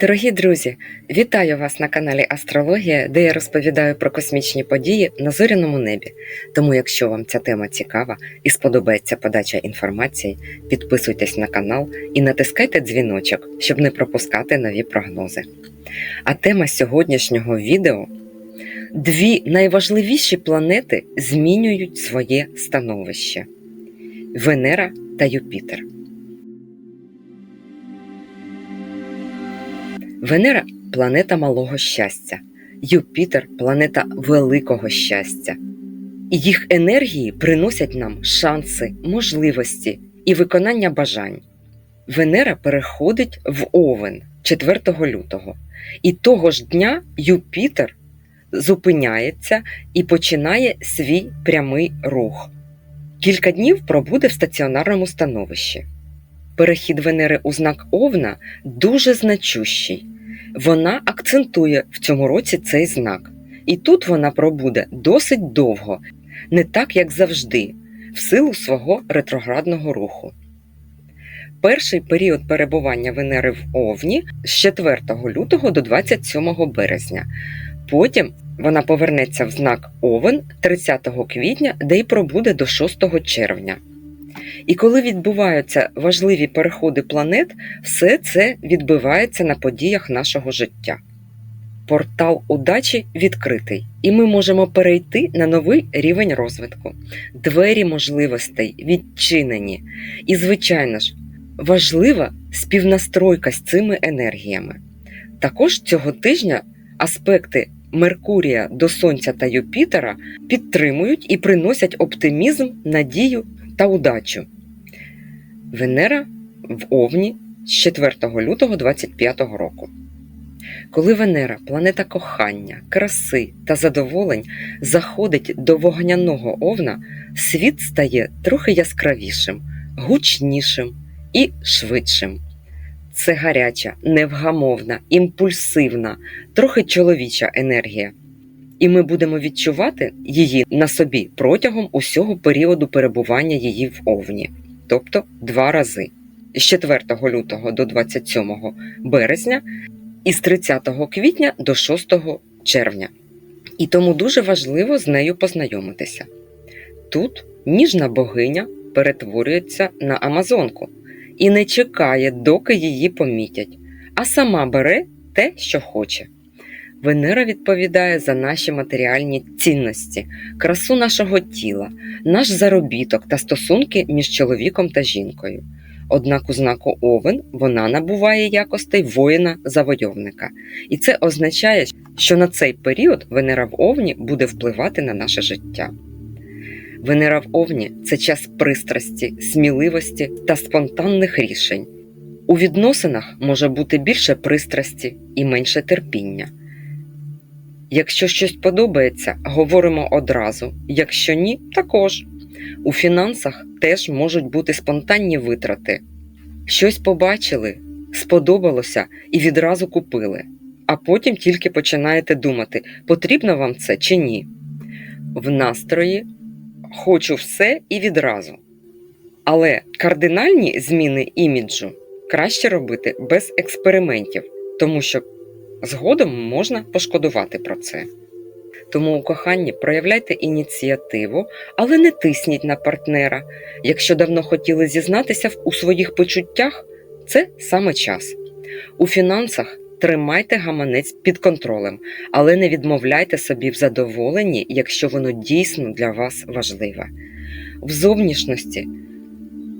Дорогі друзі, вітаю вас на каналі Астрологія, де я розповідаю про космічні події на зоряному небі. Тому, якщо вам ця тема цікава і сподобається подача інформації, підписуйтесь на канал і натискайте дзвіночок, щоб не пропускати нові прогнози. А тема сьогоднішнього відео дві найважливіші планети змінюють своє становище: Венера та Юпітер. Венера планета малого щастя, Юпітер планета великого щастя. І їх енергії приносять нам шанси, можливості і виконання бажань. Венера переходить в Овен 4 лютого, і того ж дня Юпітер зупиняється і починає свій прямий рух. Кілька днів пробуде в стаціонарному становищі. Перехід Венери у знак Овна дуже значущий. Вона акцентує в цьому році цей знак. І тут вона пробуде досить довго, не так, як завжди, в силу свого ретроградного руху. Перший період перебування Венери в Овні з 4 лютого до 27 березня. Потім вона повернеться в знак Овен 30 квітня, де й пробуде до 6 червня. І коли відбуваються важливі переходи планет, все це відбивається на подіях нашого життя. Портал удачі відкритий, і ми можемо перейти на новий рівень розвитку. Двері можливостей відчинені. І, звичайно ж, важлива співнастройка з цими енергіями. Також цього тижня аспекти Меркурія до Сонця та Юпітера підтримують і приносять оптимізм, надію та удачу. Венера в Овні з 4 лютого 25 року. Коли Венера, планета кохання, краси та задоволень, заходить до вогняного овна, світ стає трохи яскравішим, гучнішим і швидшим. Це гаряча, невгамовна, імпульсивна, трохи чоловіча енергія. І ми будемо відчувати її на собі протягом усього періоду перебування її в Овні, тобто два рази з 4 лютого до 27 березня і з 30 квітня до 6 червня. І тому дуже важливо з нею познайомитися. Тут ніжна богиня перетворюється на Амазонку і не чекає, доки її помітять, а сама бере те, що хоче. Венера відповідає за наші матеріальні цінності, красу нашого тіла, наш заробіток та стосунки між чоловіком та жінкою. Однак у знаку Овен вона набуває якостей воїна-завойовника. І це означає, що на цей період Венера в Овні буде впливати на наше життя. Венера в Овні це час пристрасті, сміливості та спонтанних рішень. У відносинах може бути більше пристрасті і менше терпіння. Якщо щось подобається, говоримо одразу, якщо ні, також. У фінансах теж можуть бути спонтанні витрати. Щось побачили, сподобалося і відразу купили, а потім тільки починаєте думати, потрібно вам це чи ні. В настрої хочу все і відразу. Але кардинальні зміни іміджу краще робити без експериментів, тому що згодом можна пошкодувати про це. Тому у коханні проявляйте ініціативу, але не тисніть на партнера. Якщо давно хотіли зізнатися у своїх почуттях, це саме час. У фінансах тримайте гаманець під контролем, але не відмовляйте собі в задоволенні, якщо воно дійсно для вас важливе. В зовнішності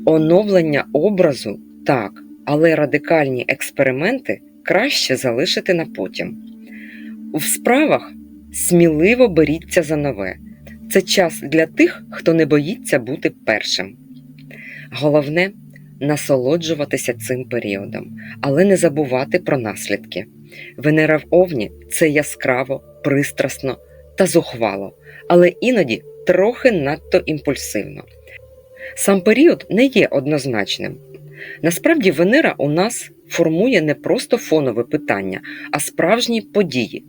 оновлення образу так, але радикальні експерименти краще залишити на потім. В справах сміливо беріться за нове. Це час для тих, хто не боїться бути першим. Головне насолоджуватися цим періодом, але не забувати про наслідки. Венера в Овні це яскраво, пристрасно та зухвало, але іноді трохи надто імпульсивно. Сам період не є однозначним. Насправді, Венера у нас формує не просто фонове питання, а справжні події.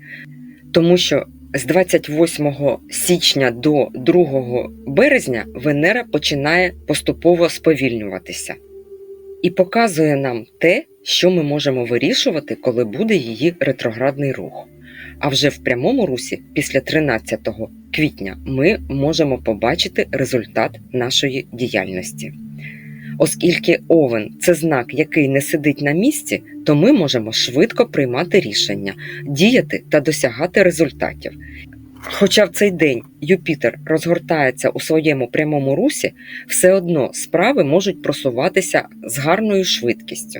Тому що з 28 січня до 2 березня Венера починає поступово сповільнюватися і показує нам те, що ми можемо вирішувати, коли буде її ретроградний рух. А вже в прямому русі, після 13 квітня, ми можемо побачити результат нашої діяльності. Оскільки овен це знак, який не сидить на місці, то ми можемо швидко приймати рішення, діяти та досягати результатів. Хоча в цей день Юпітер розгортається у своєму прямому русі, все одно справи можуть просуватися з гарною швидкістю.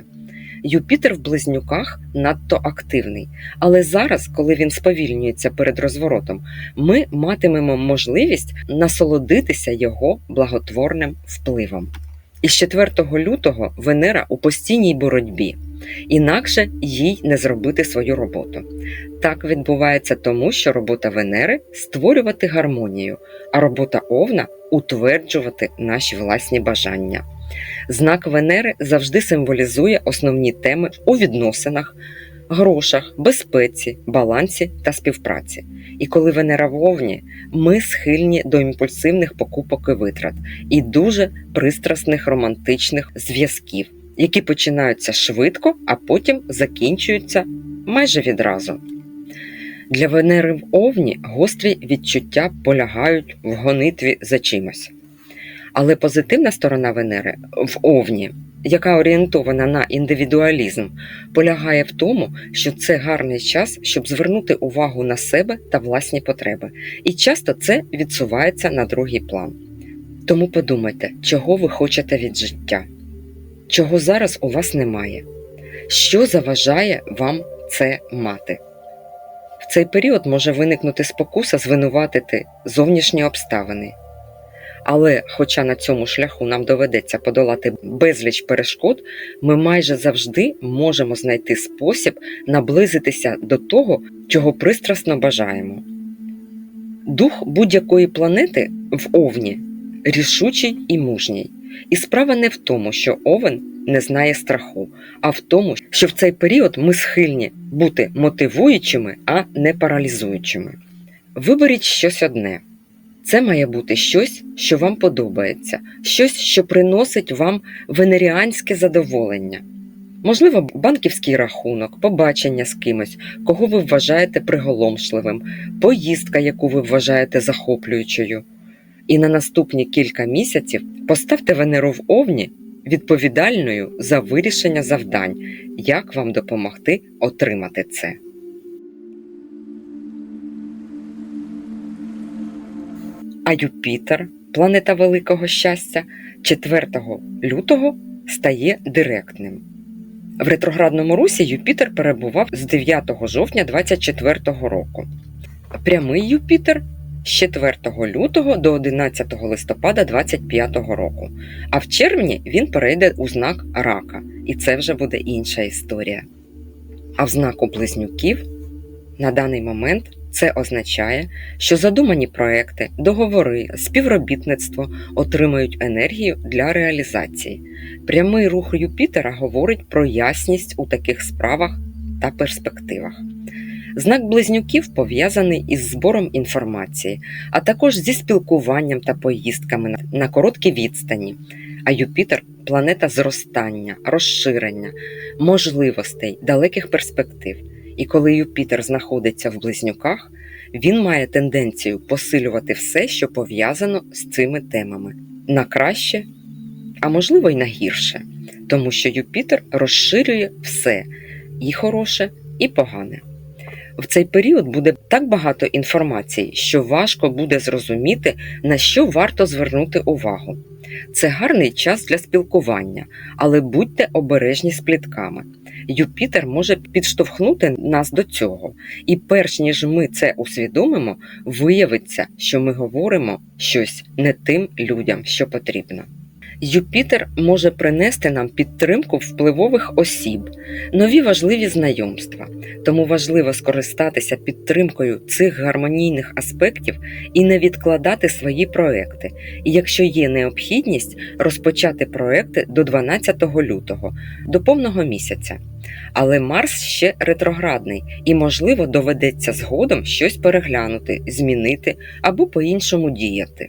Юпітер в близнюках надто активний, але зараз, коли він сповільнюється перед розворотом, ми матимемо можливість насолодитися його благотворним впливом. Із 4 лютого Венера у постійній боротьбі, інакше їй не зробити свою роботу. Так відбувається тому, що робота Венери створювати гармонію, а робота Овна утверджувати наші власні бажання. Знак Венери завжди символізує основні теми у відносинах, грошах, безпеці, балансі та співпраці. І коли Венера в Овні, ми схильні до імпульсивних покупок і витрат і дуже пристрасних романтичних зв'язків, які починаються швидко, а потім закінчуються майже відразу. Для Венери в Овні гострі відчуття полягають в гонитві за чимось. Але позитивна сторона Венери в Овні, яка орієнтована на індивідуалізм, полягає в тому, що це гарний час, щоб звернути увагу на себе та власні потреби, і часто це відсувається на другий план. Тому подумайте, чого ви хочете від життя, чого зараз у вас немає, що заважає вам це мати. В цей період може виникнути спокуса звинуватити зовнішні обставини. Але, хоча на цьому шляху нам доведеться подолати безліч перешкод, ми майже завжди можемо знайти спосіб наблизитися до того, чого пристрасно бажаємо. Дух будь-якої планети в Овні рішучий і мужній. І справа не в тому, що Овен не знає страху, а в тому, що в цей період ми схильні бути мотивуючими, а не паралізуючими. Виберіть щось одне. Це має бути щось, що вам подобається, щось, що приносить вам венеріанське задоволення. Можливо, банківський рахунок, побачення з кимось, кого ви вважаєте приголомшливим, поїздка, яку ви вважаєте захоплюючою. І на наступні кілька місяців поставте Венеру в Овні відповідальною за вирішення завдань, як вам допомогти отримати це. А Юпітер, планета великого щастя, 4 лютого стає директним. В ретроградному русі Юпітер перебував з 9 жовтня 24 року. Прямий Юпітер з 4 лютого до 11 листопада 25 року. А в червні він перейде у знак рака, і це вже буде інша історія. А в знаку близнюків на даний момент це означає, що задумані проекти, договори, співробітництво отримають енергію для реалізації. Прямий рух Юпітера говорить про ясність у таких справах та перспективах. Знак близнюків пов'язаний із збором інформації, а також зі спілкуванням та поїздками на короткі відстані. А Юпітер планета зростання, розширення, можливостей, далеких перспектив. І коли Юпітер знаходиться в близнюках, він має тенденцію посилювати все, що пов'язано з цими темами на краще, а можливо й на гірше, тому що Юпітер розширює все і хороше, і погане. В цей період буде так багато інформації, що важко буде зрозуміти, на що варто звернути увагу. Це гарний час для спілкування, але будьте обережні з плітками. Юпітер може підштовхнути нас до цього, і перш ніж ми це усвідомимо, виявиться, що ми говоримо щось не тим людям, що потрібно. Юпітер може принести нам підтримку впливових осіб, нові важливі знайомства, тому важливо скористатися підтримкою цих гармонійних аспектів і не відкладати свої проекти. І якщо є необхідність, розпочати проекти до 12 лютого, до повного місяця. Але Марс ще ретроградний і, можливо, доведеться згодом щось переглянути, змінити або по-іншому діяти.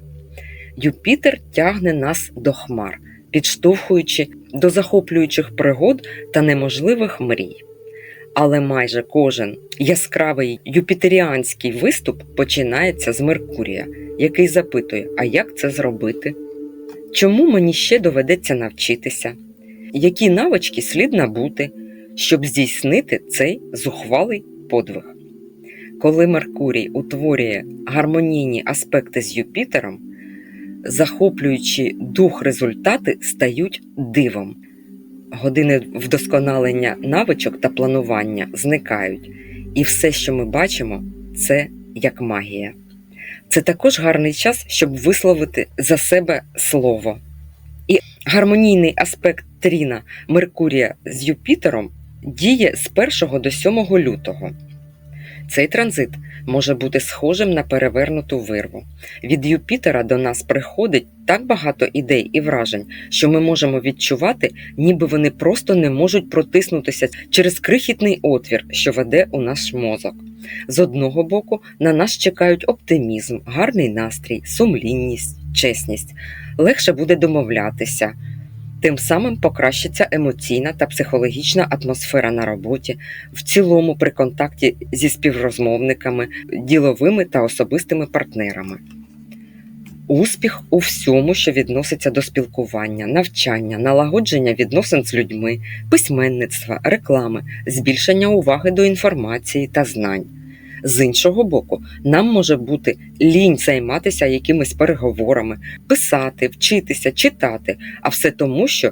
Юпітер тягне нас до хмар, підштовхуючи до захоплюючих пригод та неможливих мрій. Але майже кожен яскравий юпітеріанський виступ починається з Меркурія, який запитує: а як це зробити? Чому мені ще доведеться навчитися? Які навички слід набути, щоб здійснити цей зухвалий подвиг? Коли Меркурій утворює гармонійні аспекти з Юпітером, захоплюючи дух результати стають дивом. Години вдосконалення навичок та планування зникають, і все, що ми бачимо, це як магія. Це також гарний час, щоб висловити за себе слово. І гармонійний аспект Тріна Меркурія з Юпітером діє з 1 до 7 лютого. Цей транзит може бути схожим на перевернуту вирву. Від Юпітера до нас приходить так багато ідей і вражень, що ми можемо відчувати, ніби вони просто не можуть протиснутися через крихітний отвір, що веде у наш мозок. З одного боку, на нас чекають оптимізм, гарний настрій, сумлінність, чесність. Легше буде домовлятися. Тим самим покращиться емоційна та психологічна атмосфера на роботі, в цілому при контакті зі співрозмовниками, діловими та особистими партнерами. Успіх у всьому, що відноситься до спілкування, навчання, налагодження відносин з людьми, письменництва, реклами, збільшення уваги до інформації та знань. З іншого боку, нам може бути лінь займатися якимись переговорами, писати, вчитися, читати, а все тому, що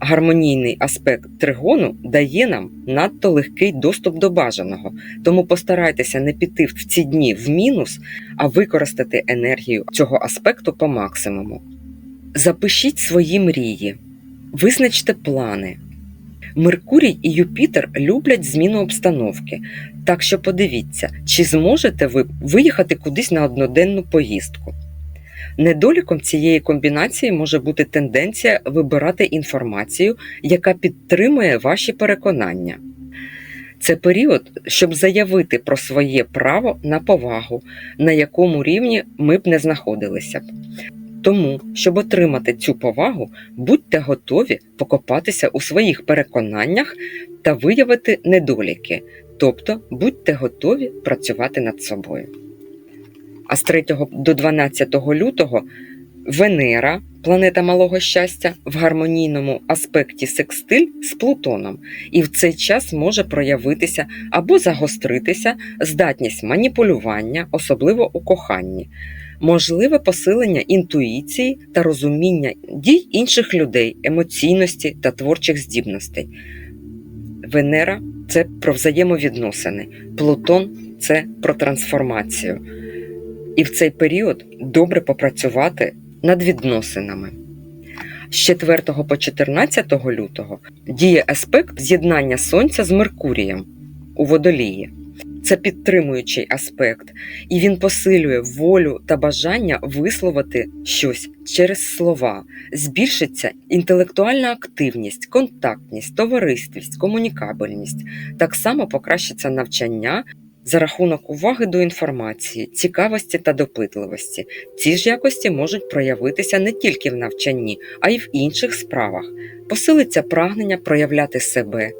гармонійний аспект тригону дає нам надто легкий доступ до бажаного. Тому постарайтеся не піти в ці дні в мінус, а використати енергію цього аспекту по максимуму. Запишіть свої мрії, визначте плани. Меркурій і Юпітер люблять зміну обстановки, так що подивіться, чи зможете ви виїхати кудись на одноденну поїздку. Недоліком цієї комбінації може бути тенденція вибирати інформацію, яка підтримує ваші переконання. Це період, щоб заявити про своє право на повагу, на якому рівні ми б не знаходилися б. Тому, щоб отримати цю повагу, будьте готові покопатися у своїх переконаннях та виявити недоліки, тобто будьте готові працювати над собою. А з 3 до 12 лютого Венера, планета малого щастя, в гармонійному аспекті секстиль з Плутоном, і в цей час може проявитися або загостритися здатність маніпулювання, особливо у коханні можливе посилення інтуїції та розуміння дій інших людей, емоційності та творчих здібностей. Венера це про взаємовідносини, Плутон це про трансформацію. І в цей період добре попрацювати над відносинами. З 4 по 14 лютого діє аспект з'єднання Сонця з Меркурієм у водолії. Це підтримуючий аспект, і він посилює волю та бажання висловити щось через слова, збільшиться інтелектуальна активність, контактність, товариствість, комунікабельність. Так само покращиться навчання за рахунок уваги до інформації, цікавості та допитливості. Ці ж якості можуть проявитися не тільки в навчанні, а й в інших справах. Посилиться прагнення проявляти себе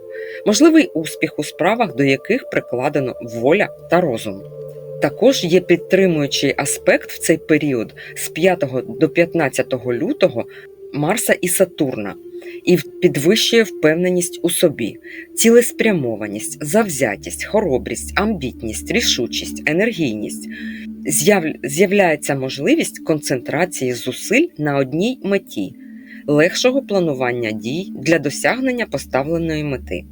можливий успіх у справах, до яких прикладено воля та розум. Також є підтримуючий аспект в цей період з 5 до 15 лютого Марса і Сатурна і підвищує впевненість у собі, цілеспрямованість, завзятість, хоробрість, амбітність, рішучість, енергійність. З'являється можливість концентрації зусиль на одній меті, легшого планування дій для досягнення поставленої мети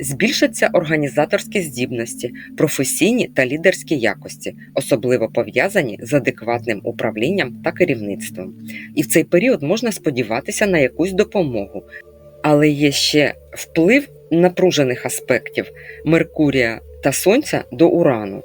збільшаться організаторські здібності, професійні та лідерські якості, особливо пов'язані з адекватним управлінням та керівництвом. І в цей період можна сподіватися на якусь допомогу. Але є ще вплив напружених аспектів Меркурія та Сонця до Урану.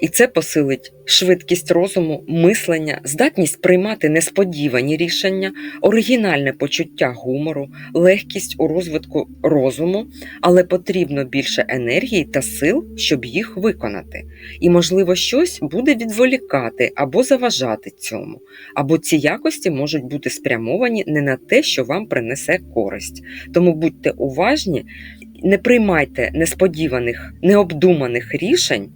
І це посилить швидкість розуму, мислення, здатність приймати несподівані рішення, оригінальне почуття гумору, легкість у розвитку розуму, але потрібно більше енергії та сил, щоб їх виконати. І, можливо, щось буде відволікати або заважати цьому, або ці якості можуть бути спрямовані не на те, що вам принесе користь. Тому будьте уважні, не приймайте несподіваних, необдуманих рішень.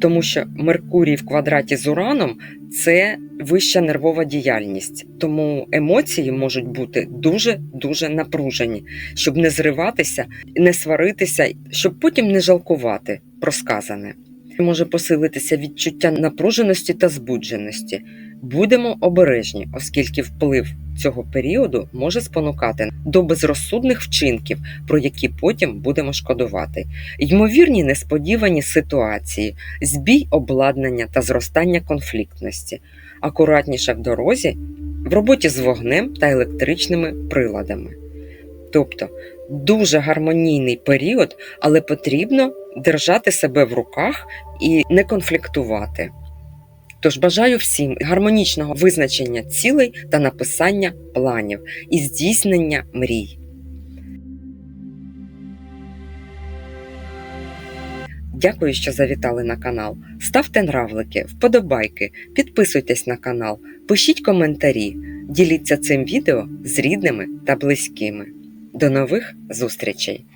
Тому що Меркурій в квадраті з Ураном це вища нервова діяльність, тому емоції можуть бути дуже дуже напружені, щоб не зриватися, не сваритися, щоб потім не жалкувати про сказане. Може посилитися відчуття напруженості та збудженості. Будемо обережні, оскільки вплив цього періоду може спонукати до безрозсудних вчинків, про які потім будемо шкодувати. Ймовірні несподівані ситуації, збій обладнання та зростання конфліктності, акуратніше в дорозі, в роботі з вогнем та електричними приладами. Тобто дуже гармонійний період, але потрібно держати себе в руках і не конфліктувати. Тож бажаю всім гармонічного визначення цілей та написання планів і здійснення мрій. Дякую, що завітали на канал. Ставте нравлики, вподобайки, підписуйтесь на канал, пишіть коментарі, діліться цим відео з рідними та близькими. До нових зустрічей!